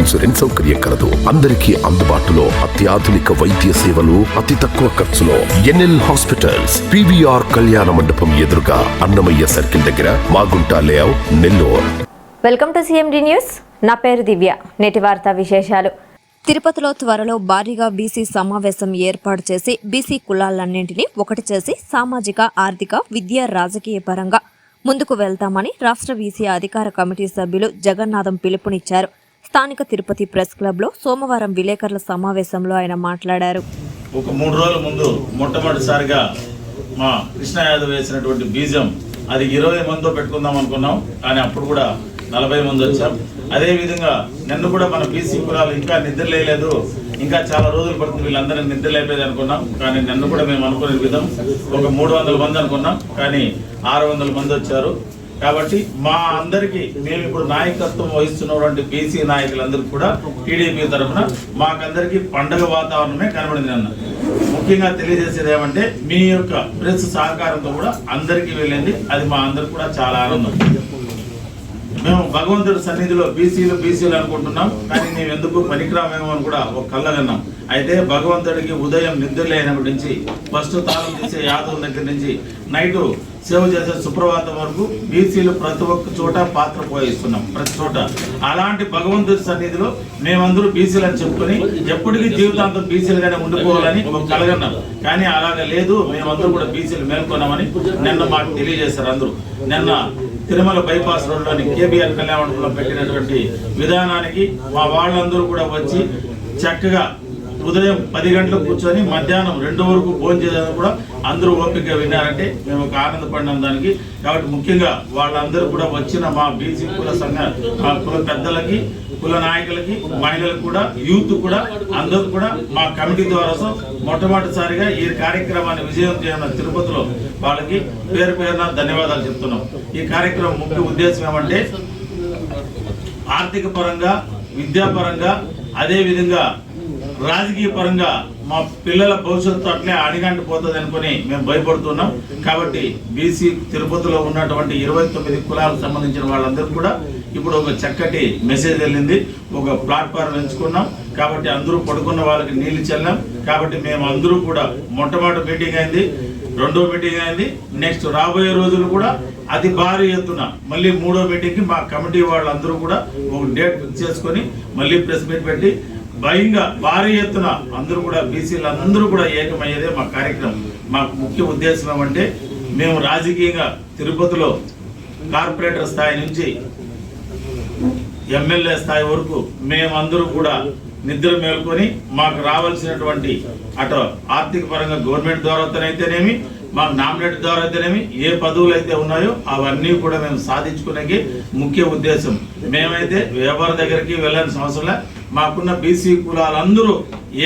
Insurance సౌకర్యం కలదు. అందరికీ అందుబాటులో అత్యాధునిక వైద్య సేవలు అతి తక్కువ ఖర్చులో ఎన్ఎల్ హాస్పిటల్స్ పివిఆర్ కళ్యాణ మండపం ఎదురుగా అన్నమయ్య సర్కిల్ దగ్గర Magunta layout Nellore. Welcome to CMD news. నా పేరు దివ్య. నేటి వార్తా విశేషాలు. తిరుపతిలో త్వరలో భారీగా బీసీ సమావేశం ఏర్పాటు చేసి బీసీ కులాలన్నింటినీ ఒకటి చేసి సామాజిక ఆర్థిక విద్యా రాజకీయ పరంగా ముందుకు వెళ్తామని రాష్ట్ర బీసీ అధికార కమిటీ సభ్యులు జగన్నాథం పిలుపునిచ్చారు. స్థానిక తిరుపతి ప్రెస్ క్లబ్లో సోమవారం విలేకరుల సమావేశంలో ఆయన మాట్లాడారు. ఒక మూడు రోజుల ముందు మొట్టమొదటిసారిగా మా కృష్ణ యాదవ్ వేసినటువంటి బీజం అది ఇరవై మందితో పెట్టుకుందాం అనుకున్నాం కానీ అప్పుడు కూడా నలభై మంది వచ్చాం. అదేవిధంగా నన్ను కూడా మన బీసీ కులాలు ఇంకా నిద్రలేయలేదు ఇంకా చాలా రోజులు పడుతుంది వీళ్ళందరినీ నిద్ర లేపేది అనుకున్నాం కానీ నన్ను కూడా మేము అనుకునే విధం ఒక మూడు వందల మంది అనుకున్నాం కానీ ఆరు వందల మంది వచ్చారు. కాబట్టి మా అందరికీ మేము ఇప్పుడు నాయకత్వం వహిస్తున్నటువంటి బీసీ నాయకులందరికీ కూడా టీడీపీ తరఫున మాకందరికీ పండగ వాతావరణమే కనబడింది అన్న. ముఖ్యంగా తెలియజేసేది ఏమంటే మీ యొక్క ప్రెస్ సహకారంతో కూడా అందరికీ వెళ్ళింది అది మా అందరికి కూడా చాలా ఆనందం. మేము భగవంతుడి సన్నిధిలో బీసీలు బీసీలు అనుకుంటున్నాం. కానీ మేము ఎందుకు పనికిరామేమో అని కూడా ఒక కళ్ళ విన్నాం అయితే భగవంతుడికి ఉదయం నిద్ర లేనప్పటి నుంచి ఫస్ట్ తాళం చేసే యాదవ్ దగ్గర నుంచి నైట్ సేవ చేసే సుప్రభాతం వరకు బీసీలు ప్రతి ఒక్క చోట పాత్ర పోయిస్తున్నాం ప్రతి చోట. అలాంటి భగవంతుడి సన్నిధిలో మేమందరూ బీసీలు అని చెప్పుకొని ఎప్పటికీ జీవితాంతం బీసీలుగానే ఉండిపోవాలని ఒక కలగన్నాం కానీ అలాగ లేదు మేమందరూ కూడా బీసీలు మేల్కొన్నామని నిన్న మాకు తెలియజేశారు అందరూ. నిన్న తిరుమల బైపాస్ రోడ్లోని కేబీఆర్ కళ్యాణంలో పెట్టినటువంటి విధానానికి మా వాళ్ళందరూ కూడా వచ్చి చక్కగా ఉదయం పది గంటలకు కూర్చొని మధ్యాహ్నం రెండు వరకు భోజనం కూడా అందరూ ఓపికగా విన్నారంటే మేము ఒక ఆనందపడినాం దానికి. కాబట్టి ముఖ్యంగా వాళ్ళందరూ కూడా వచ్చిన మా బీసీ కుల సంఘ మా కుల పెద్దలకి కుల నాయకులకి మహిళలకు కూడా యూత్ కూడా అందరూ కూడా మా కమిటీ ద్వారా మొట్టమొదటిసారిగా ఈ కార్యక్రమాన్ని విజయం చేయన తిరుపతిలో వాళ్ళకి పేరు పేరున ధన్యవాదాలు చెప్తున్నాం. ఈ కార్యక్రమం ముఖ్య ఉద్దేశం ఏమంటే ఆర్థిక పరంగా విద్యాపరంగా అదేవిధంగా రాజకీయ పరంగా మా పిల్లల భవిష్యత్తు అట్లే అడిగంటి పోతుంది అనుకుని మేము భయపడుతున్నాం. కాబట్టి బీసీ తిరుపతిలో ఉన్నటువంటి ఇరవై తొమ్మిది కులాలకు సంబంధించిన వాళ్ళందరూ కూడా ఇప్పుడు ఒక చక్కటి మెసేజ్ వెళ్ళింది. ఒక ప్లాట్ఫారం ఎంచుకున్నాం. కాబట్టి అందరూ పడుకున్న వాళ్ళకి నీళ్ళు చల్లాం. కాబట్టి మేము అందరూ కూడా మొట్టమొదటి మీటింగ్ అయింది. రెండో మీటింగ్ అయింది. నెక్స్ట్ రాబోయే రోజులు కూడా అతి భారీ ఎత్తున మళ్ళీ మూడో మీటింగ్కి మా కమిటీ వాళ్ళందరూ కూడా ఒక డేట్ ఫిక్స్ చేసుకొని మళ్ళీ ప్రెస్ మీట్ పెట్టి భయంగా భారీ ఎత్తున అందరూ కూడా బీసీలు అందరూ కూడా ఏకమయ్యేదే మా కార్యక్రమం. మాకు ముఖ్య ఉద్దేశం ఏమంటే మేము రాజకీయంగా తిరుపతిలో కార్పొరేటర్ స్థాయి నుంచి ఎమ్మెల్యే స్థాయి వరకు మేమందరూ కూడా నిద్ర మేల్కొని మాకు రావాల్సినటువంటి అటు ఆర్థిక పరంగా గవర్నమెంట్ ద్వారా అయితేనేమి మాకు నామినేట్ ద్వారా అయితేనేమి ఏ పదవులు అయితే ఉన్నాయో అవన్నీ కూడా మేము సాధించుకునే ముఖ్య ఉద్దేశం. మేమైతే వ్యాపార దగ్గరికి వెళ్ళాల్సిన అవసరం మాకున్న బీసీ కులాలందరూ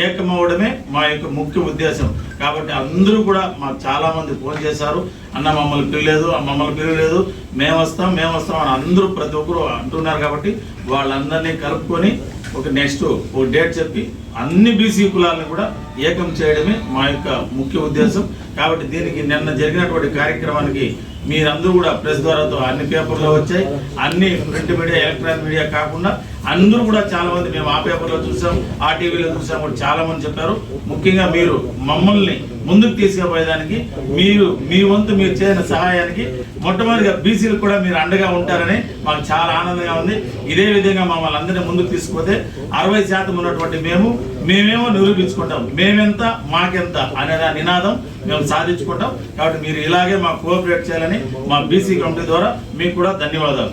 ఏకమవడమే మా యొక్క ముఖ్య ఉద్దేశం. కాబట్టి అందరూ కూడా మాకు చాలా మంది ఫోన్ చేశారు అన్న మమ్మల్ని పిలలేదు మమ్మల్ని పిలవలేదు మేము వస్తాం మేము వస్తాం అని అందరూ ప్రతి ఒక్కరు అంటున్నారు కాబట్టి వాళ్ళందరినీ కలుపుకొని ఒక నెక్స్ట్ ఒక డేట్ చెప్పి అన్ని బీసీ కులాలను కూడా ఏకం చేయడమే మా యొక్క ముఖ్య ఉద్దేశం. కాబట్టి దీనికి నిన్న జరిగినటువంటి కార్యక్రమానికి మీరందరూ కూడా ప్రెస్ ద్వారాతో అన్ని పేపర్లో వచ్చాయి. అన్ని ప్రింట్ మీడియా ఎలక్ట్రానిక్ మీడియా కాకుండా అందరూ కూడా చాలా మంది మేము ఆ పేపర్లో చూసాం ఆ టీవీలో చూసాం కూడా చాలా మంది చెప్పారు. ముఖ్యంగా మీరు మమ్మల్ని ముందుకు తీసుకుపోయేదానికి మీరు మీ వంతు మీరు చేయని సహాయానికి మొట్టమొదటిగా బీసీలకు కూడా మీరు అండగా ఉంటారని మాకు చాలా ఆనందంగా ఉంది. ఇదే విధంగా మమ్మల్ని అందరినీ ముందుకు తీసుకుపోతే అరవై శాతం ఉన్నటువంటి మేము మేమేమో నిరూపించుకుంటాం. మేమెంత మాకెంత అనే దాని నినాదం మేము సాధించుకుంటాం. కాబట్టి మీరు ఇలాగే మాకు కోఆపరేట్ చేయాలని మా బీసీ కమిటీ ద్వారా మీకు కూడా ధన్యవాదాలు.